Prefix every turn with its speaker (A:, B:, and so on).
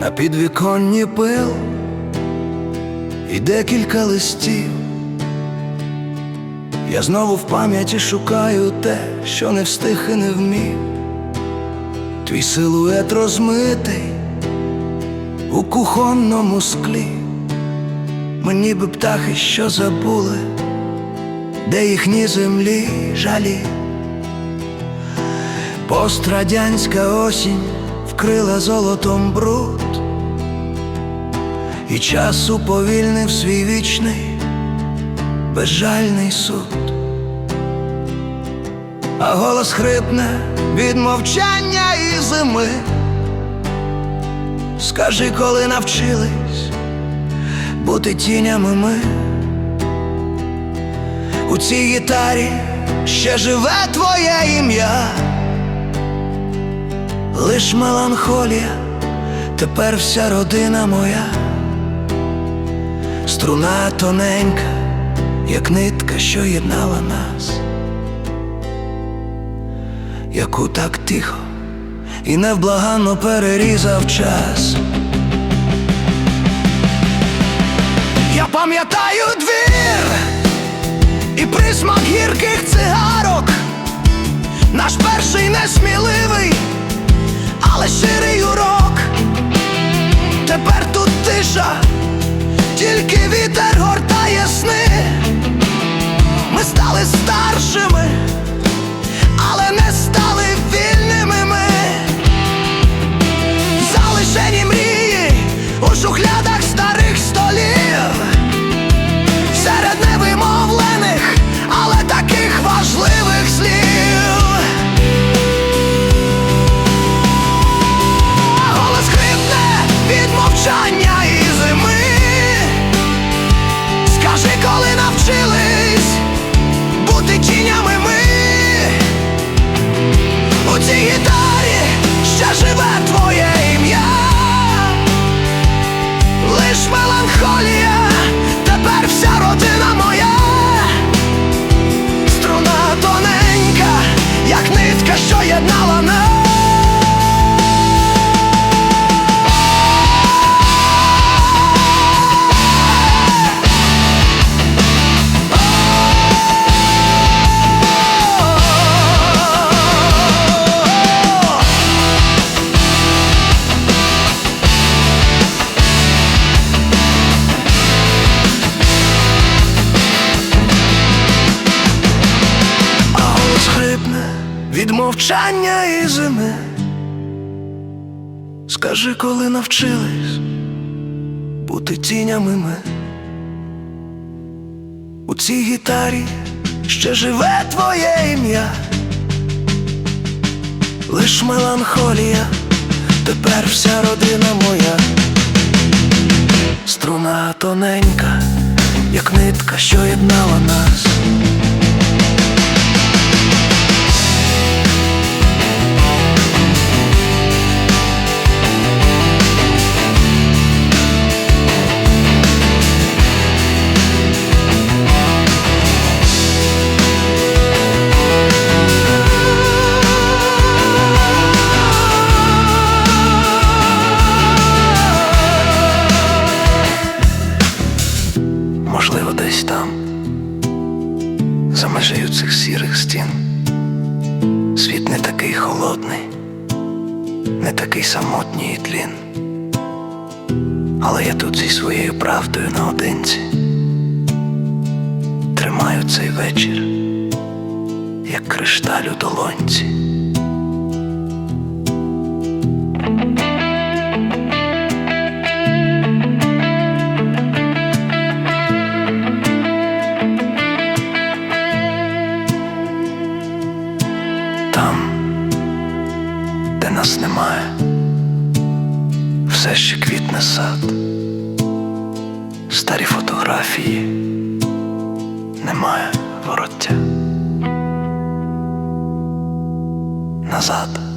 A: на підвіконні пил і декілька листів. Я знову в пам'яті шукаю те, що не встиг і не вмів. Твій силует розмитий у кухонному склі. Ми ніби птахи, що забули, де їхні землі жалі. Пострадянська осінь вкрила золотом бруд, і час уповільнив свій вічний безжальний суд, а голос хрипне від мовчання і зими. Скажи, коли навчились бути тінями ми. У цій гітарі ще живе твоє ім'я, лиш меланхолія, тепер вся родина моя, струна тоненька, як нитка, що єднала нас, яку так тихо і невблаганно перерізав час. Я пам'ятаю двір і присмак гірких цигарок, наш перший несміливий, але щирий урок. Від мовчання і зими. Скажи, коли навчились бути тінями ми. У цій гітарі ще живе твоє ім'я, лиш меланхолія, тепер вся родина моя, струна тоненька, як нитка, що єднала нас. Можливо, десь там, за межею цих сірих стін, світ не такий холодний, не такий самотній і тлін. Але я тут зі своєю правдою наодинці тримаю цей вечір, як кришталь у долонці. Нас немає, все ще квітне сад, старі фотографії, немає вороття. Назад.